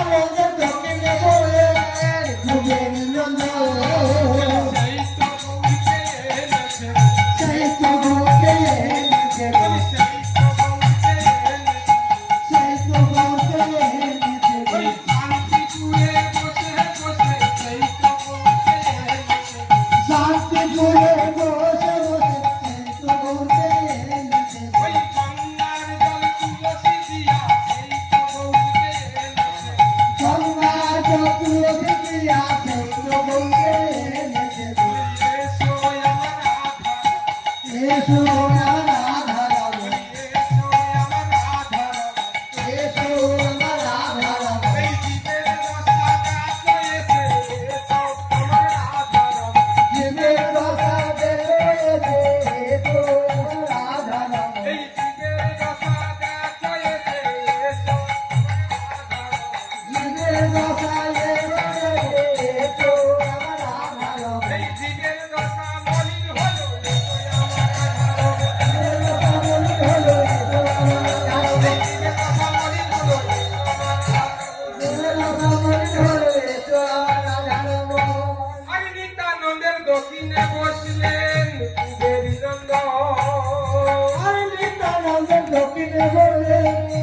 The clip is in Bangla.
Padre Gracias. দক্ষিণে বসলেন দক্ষিণে বসলেন